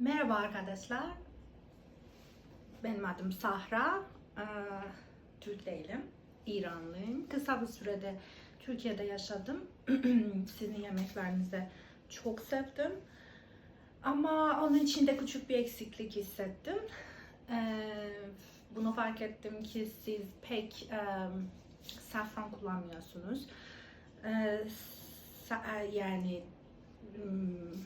Merhaba arkadaşlar. Benim adım Sahra. Ee, Türk değilim. İranlıyım. Kısa bir sürede Türkiye'de yaşadım. Sizin yemeklerinizi çok sevdim. Ama onun içinde küçük bir eksiklik hissettim. Ee, bunu fark ettim ki siz pek e, safran kullanmıyorsunuz. Ee, sa- yani hmm,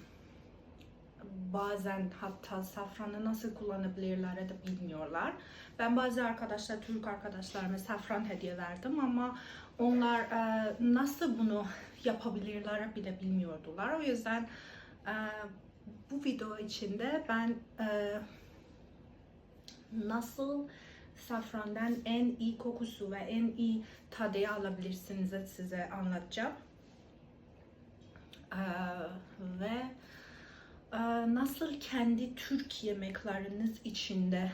bazen hatta safranı nasıl kullanabilirler de bilmiyorlar. Ben bazı arkadaşlar, Türk arkadaşlarıma safran hediye verdim ama onlar e, nasıl bunu yapabilirler bile bilmiyordular. O yüzden e, bu video içinde ben e, nasıl safrandan en iyi kokusu ve en iyi tadı alabilirsiniz size anlatacağım. E, ve nasıl kendi Türk yemekleriniz içinde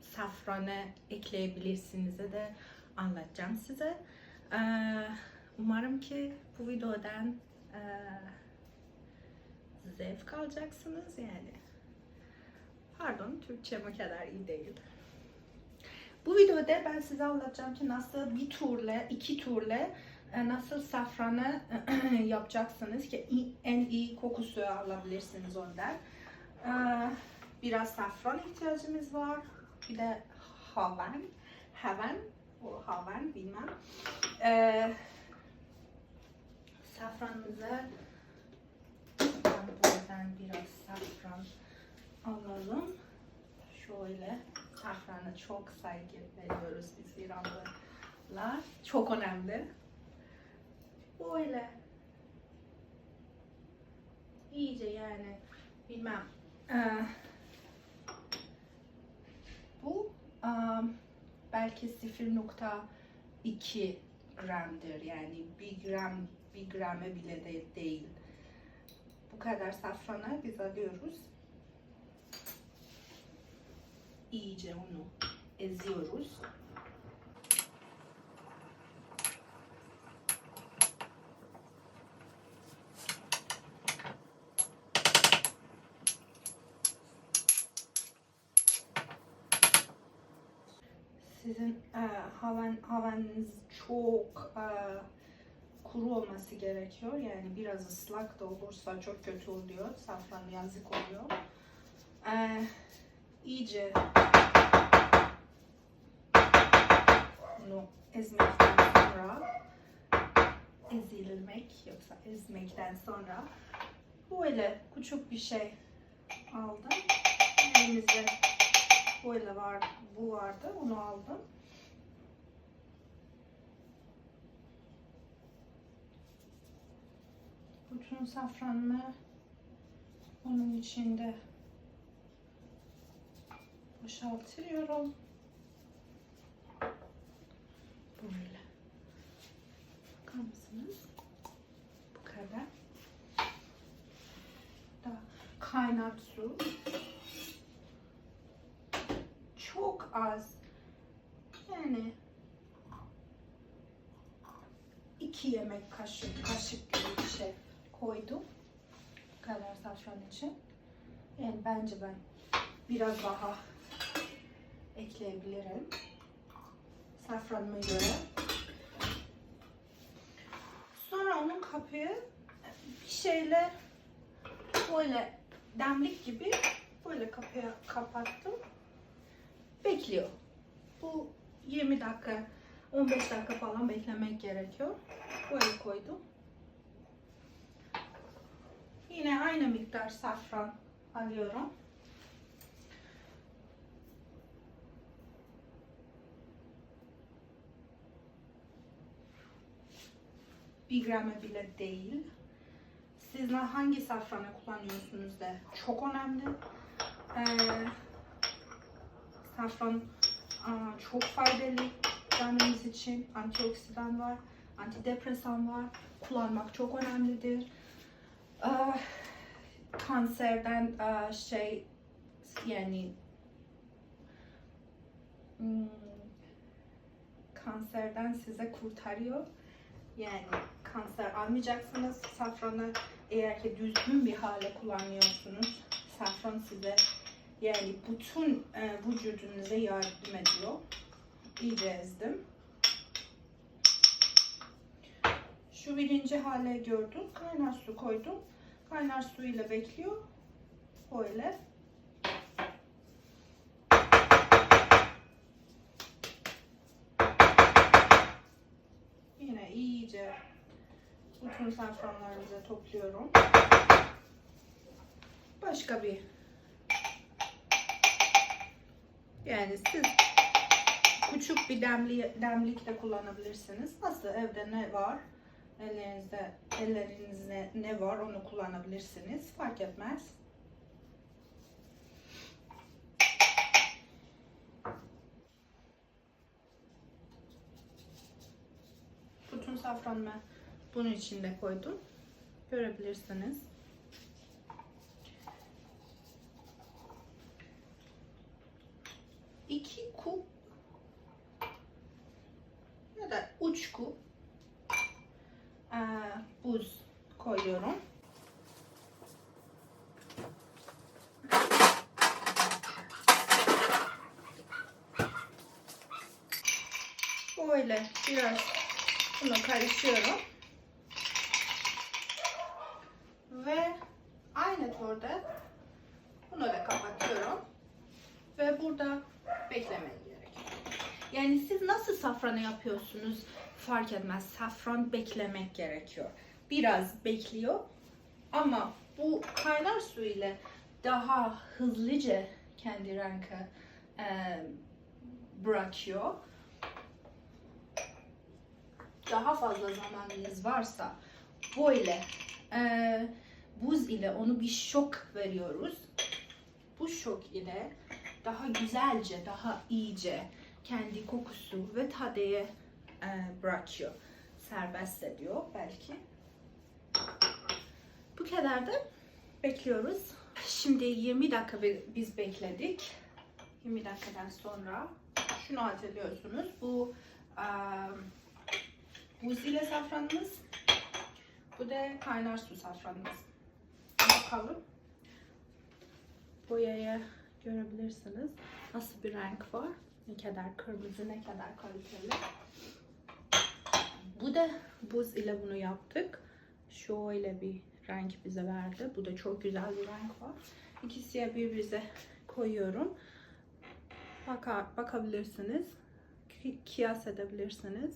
safranı ekleyebilirsiniz de anlatacağım size. Ee, Umarım ki bu videodan e, zevk alacaksınız yani. Pardon, Türkçem o kadar iyi değil. Bu videoda ben size anlatacağım ki nasıl bir turla, iki turla nasıl safranı yapacaksınız ki en iyi kokusu alabilirsiniz ondan. Ee, Biraz safran ihtiyacımız var. Bir de havan. Havan. O havan bilmem. Ee, Safranımızı buradan biraz safran alalım. Şöyle safrana çok saygı veriyoruz biz İranlılar. Çok önemli. Böyle. İyice yani bilmem. Ee, bu um, belki 0.2 gramdır yani bir gram bir grama bile de değil. Bu kadar safranı biz alıyoruz. İyice onu eziyoruz. Sizin e, havan havanız çok e, kuru olması gerekiyor. Yani biraz ıslak da olursa çok kötü oluyor. Safran yazık oluyor. E, iyice bunu ezmekten sonra ezilmek yoksa ezmekten sonra böyle küçük bir şey aldım. Elimizde böyle var, bu vardı. Onu aldım. Bütün safranımı onun içinde boşaltıyorum. Böyle. Bakar mısınız? Bu kadar. Da kaynar su. Çok az. Yani iki yemek kaşık, kaşık gibi bir şey koydum. Bu kadar safran için. Yani bence ben biraz daha ekleyebilirim. Safranıma göre. Sonra onun kapıyı bir şeyle böyle demlik gibi böyle kapıya kapattım. Bekliyor. Bu 20 dakika 15 dakika falan beklemek gerekiyor. Böyle koydum. Yine aynı miktar safran alıyorum. Bir grama bile değil. Siz hangi safranı kullanıyorsunuz da çok önemli. Ee, safran aa, çok faydalı canımız için. Antioksidan var, antidepresan var. Kullanmak çok önemlidir. Aa, kanserden aa, şey yani hmm, kanserden size kurtarıyor. Yani kanser almayacaksınız. Safranı eğer ki düzgün bir hale kullanıyorsunuz. safran size yani bütün e, vücudunuza yardım ediyor. İyice ezdim. Şu birinci hale gördüm. Kaynar su koydum. Kaynar su ile bekliyor. Böyle. Yine iyice bütün safranlarımızı topluyorum. Başka bir yani siz küçük bir demli, demlik de kullanabilirsiniz. Nasıl evde ne var? Ellerinizde, ellerinizde ne var onu kullanabilirsiniz. Fark etmez. Bütün safranımı bunun içinde koydum. Görebilirsiniz. İki kup kup eee, buz koyuyorum. Böyle biraz bunu karıştırıyorum. Ve aynı turda bunu da kapatıyorum. Ve burada gerekiyor. Yani siz nasıl safranı yapıyorsunuz fark etmez. Safran beklemek gerekiyor. Biraz bekliyor ama bu kaynar su ile daha hızlıca kendi renkı e, bırakıyor. Daha fazla zamanınız varsa böyle e, buz ile onu bir şok veriyoruz. Bu şok ile daha güzelce, daha iyice kendi kokusu ve tadı e, bırakıyor. Serbest ediyor belki. Bu kadar da bekliyoruz. Şimdi 20 dakika bi- biz bekledik. 20 dakikadan sonra şunu hatırlıyorsunuz. Bu e, buz ile safranımız. Bu da kaynar su safranımız. Bakalım. Boyayı görebilirsiniz. Nasıl bir renk var. Ne kadar kırmızı, ne kadar kaliteli. Bu da buz ile bunu yaptık. Şöyle bir renk bize verdi. Bu da çok güzel bir renk var. İkisiye birbirine koyuyorum. Baka, bakabilirsiniz. Kıyas edebilirsiniz.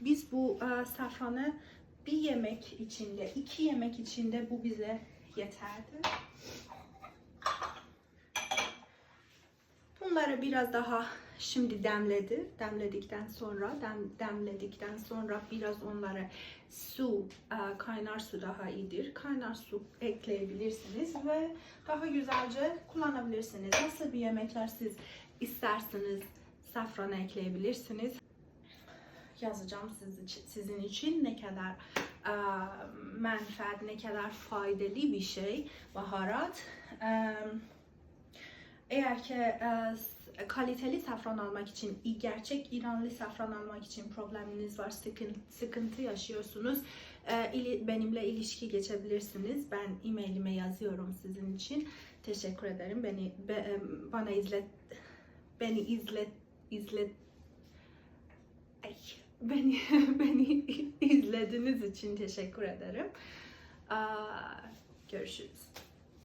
Biz bu e, safranı bir yemek içinde, iki yemek içinde bu bize yeterdi. Bunları biraz daha şimdi demledi. Demledikten sonra, dem, demledikten sonra biraz onlara su, e, kaynar su daha iyidir. Kaynar su ekleyebilirsiniz ve daha güzelce kullanabilirsiniz. Nasıl bir yemekler siz isterseniz safranı ekleyebilirsiniz. Yazacağım siz sizin için ne kadar e, menfaat, ne kadar faydalı bir şey baharat. E, eğer ki e, kaliteli safran almak için, gerçek İranlı safran almak için probleminiz var, sıkıntı, sıkıntı yaşıyorsunuz, e, benimle ilişki geçebilirsiniz. Ben e-mailime yazıyorum sizin için. Teşekkür ederim. Beni be- e, bana izlet beni izlet izlet Ay, beni beni izlediğiniz için teşekkür ederim. Aa, görüşürüz.